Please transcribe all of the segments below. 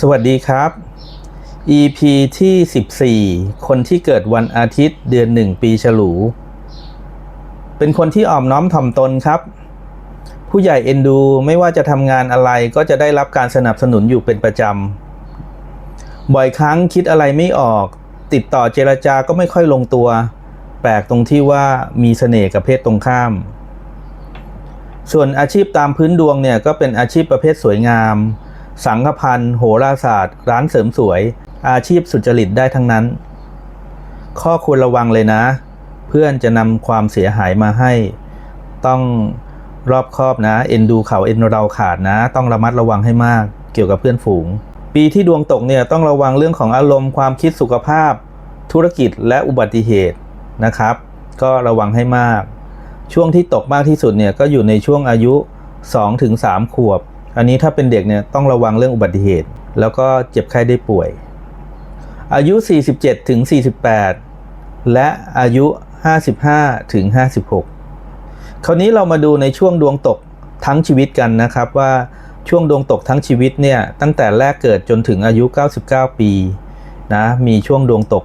สวัสดีครับ EP ที่ 14 คนที่เกิดวันอาทิตย์เดือนหนึ่งปีฉลู เป็นคนที่อ่อมน้อมถ่อมตนครับ ผู้ใหญ่เอ็นดูไม่ว่าจะทำงานอะไรก็จะได้รับการสนับสนุนอยู่เป็นประจำ บ่อยครั้งคิดอะไรไม่ออก ติดต่อเจรจาก็ไม่ค่อยลงตัว แปลกตรงที่ว่ามีเสน่ห์กับเพศตรงข้าม ส่วนอาชีพตามพื้นดวงเนี่ยก็เป็นอาชีพประเภทสวยงาม สังฆพันธ์โหราศาสตร์ ร้านเสริมสวย อาชีพสุจริตได้ทั้งนั้น ข้อควรระวังเลยนะ เพื่อนจะนำความเสียหายมาให้ ต้องรอบคอบนะ เอ็นดูเขาเอ็นเราขาดนะ ต้องระมัดระวังให้มาก เกี่ยวกับเพื่อนฝูง ปีที่ดวงตกเนี่ยต้องระวังเรื่องของอารมณ์ความคิดสุขภาพ ธุรกิจและอุบัติเหตุนะครับ ก็ระวังให้มาก ช่วงที่ตกมากที่สุดเนี่ยก็อยู่ในช่วงอายุ 2-3ถึง3ขวบ อันนี้ถ้าเป็นเด็กเนี่ยต้องระวังเรื่องอุบัติเหตุ แล้วก็เจ็บไข้ได้ป่วย อายุ 47ถึง48 และอายุ 55ถึง56 คราวนี้เรามาดูในช่วงดวงตกทั้งชีวิตกันนะครับว่าช่วงดวงตกทั้งชีวิตเนี่ยตั้งแต่แรกเกิดจนถึงอายุ 99 ปีนะมีช่วงดวงตก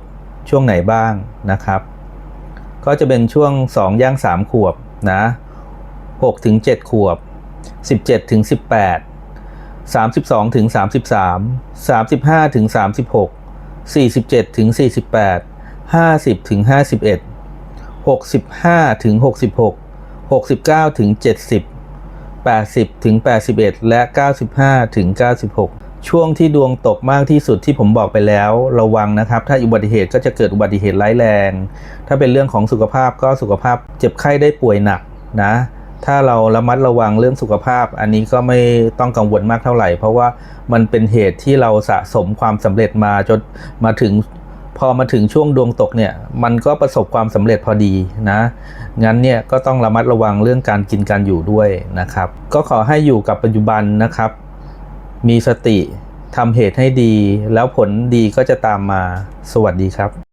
ช่วงไหนบ้างนะครับ ก็จะเป็นช่วง 2 ย่าง 3 ขวบนะ6ถึง7ขวบ 17ถึง18 32ถึง33 35ถึง36 47ถึง48 50ถึง51 65ถึง66 69ถึง70 80ถึง81 และ 95ถึง96 ช่วงที่ดวงตกมากที่สุดที่ผมบอกไปแล้ว ระวังนะครับ ถ้าอุบัติเหตุก็จะเกิดอุบัติเหตุร้ายแรง ถ้าเป็นเรื่องของสุขภาพก็สุขภาพเจ็บไข้ได้ป่วยหนักนะ ถ้าเราระมัดระวังเรื่องสุขภาพ อันนี้ก็ไม่ต้องกังวลมากเท่าไหร่ เพราะว่ามันเป็นเหตุที่เราสะสมความสำเร็จมาจนมาถึงพอมาถึงช่วงดวงตกเนี่ยมันก็ประสบความสำเร็จพอดีนะงั้นเนี่ยก็ต้องระมัดระวังเรื่องการกินการอยู่ด้วยนะครับ ก็ขอให้อยู่กับปัจจุบันนะครับ มีสติทำเหตุให้ดี แล้วผลดีก็จะตามมาสวัสดีครับ